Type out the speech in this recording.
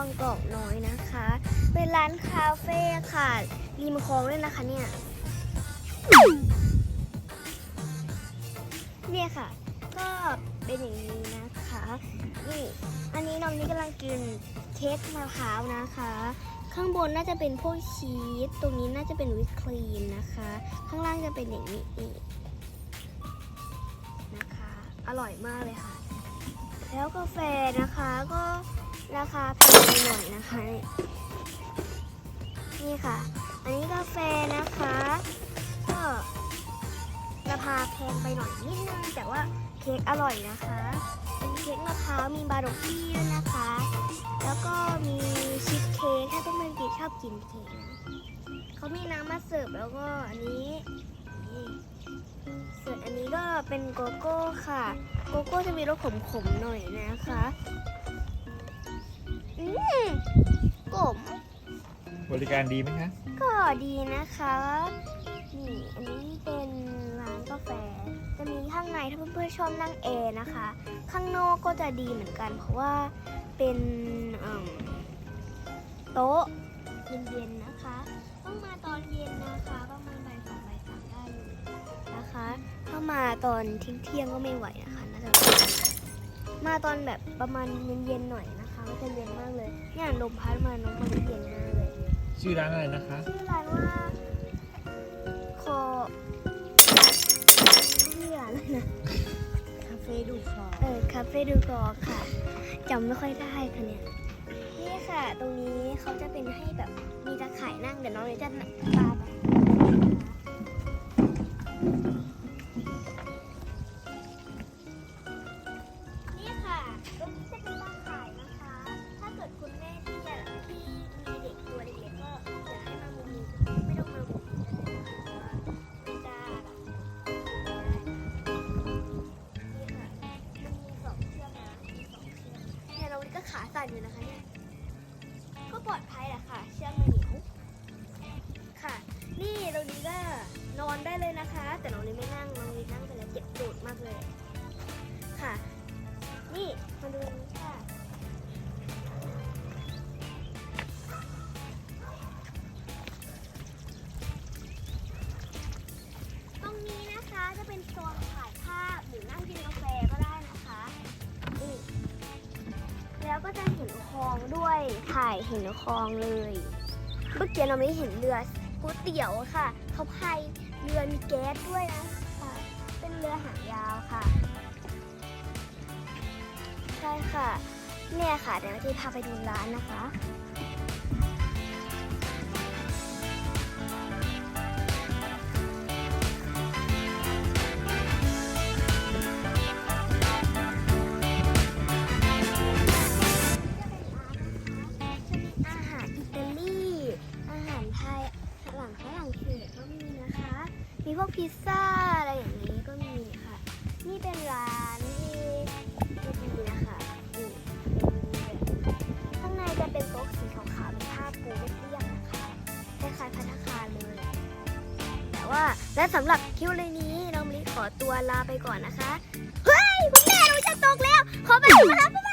บางกอกน้อยนะคะ เป็นร้านคาเฟ่ค่ะ ริมคลองด้วยนะคะเนี่ย เนี่ยค่ะ ก็เป็นอย่างนี้นะคะ นี่ อันนี้น้องนี่กำลังกินเค้กมะพร้าวนะคะ ข้างบนน่าจะเป็นพวกชีส ตรงนี้น่าจะเป็นวิปครีมนะคะ ข้างล่างจะเป็นอย่างนี้อีกนะคะ อร่อยมากเลยค่ะ แล้วกาแฟนะคะก็ ราคาแพงไปหน่อยนะคะ นี่ค่ะ อันนี้กาแฟนะคะ ก็ราคาแพงไปหน่อยนิดนึงแต่ว่าเค้กอร่อยนะคะเป็นเค้กมะพร้าวมีบาร์ดกี้ด้วยนะคะ แล้วก็มีชีสเค้กถ้าต้องเป็นกินชอบกินเค้กเขามีน้ำมาเสิร์ฟแล้วก็อันนี้ส่วนอันนี้ก็เป็นโกโก้ค่ะ โกโก้จะมีรสขมๆหน่อยนะคะ บริการดีไหมคะ ก็ดีนะคะนี่อันนี้เป็นร้านกาแฟ จะมีข้างในถ้าเพื่อนๆชอบนั่งแอร์นะคะ ข้างนอกก็จะดีเหมือนกัน เพราะว่าเป็นโต๊ะเย็นๆนะคะ ต้องมาตอนเย็นนะคะประมาณบ่ายสองบ่ายสามได้เลยนะคะ ถ้ามาตอนเที่ยงก็ไม่ไหวนะคะน่าจะมาตอนแบบประมาณเย็นๆหน่อยนะคะไม่จะเย็นมากเลยเนี่ยลมพัดมาน้องมันเย็นมากเลย ชื่อร้านอะไรนะคะ ชื่อร้านว่าคอชื่อร้านอะไรนะคาเฟ่ดูคลอเออคาเฟ่ดูกอค่ะจำไม่ค่อยได้ค่ะเนี่ยนี่ค่ะ ตรงนี้เขาจะเป็นให้แบบมีตะข่ายนั่งเดี๋ยวน้องเลยจะตามไป กันอยู่นะคะเนี่ยก็ปลอดภัยแหละค่ะ เชื่อมัน เห็นคลองเลย เมื่อกี้เราไม่เห็นเรือก๋วยเตี๋ยวค่ะ เขาพายเรือมีแก๊สด้วยนะคะเป็นเรือหางยาวค่ะ ใช่ค่ะ เนี่ยค่ะเดี๋ยวเราจะพาไปดูร้านนะคะ มีพวกพิซซ่าอะไรอย่างนี้ก็มีค่ะ นี่เป็นร้านที่ดีนะคะนี่ข้างในจะเป็นโต๊ะสีขาวๆเป็นผ้าปูเรียบๆนะคะคล้ายๆพัตตาคารเลย แต่ว่าและสำหรับคิวเลยนี้น้องมิขอตัวลาไปก่อนนะคะ เฮ้ย คุณแม่หนูจะตกแล้ว ขอไปนะครับ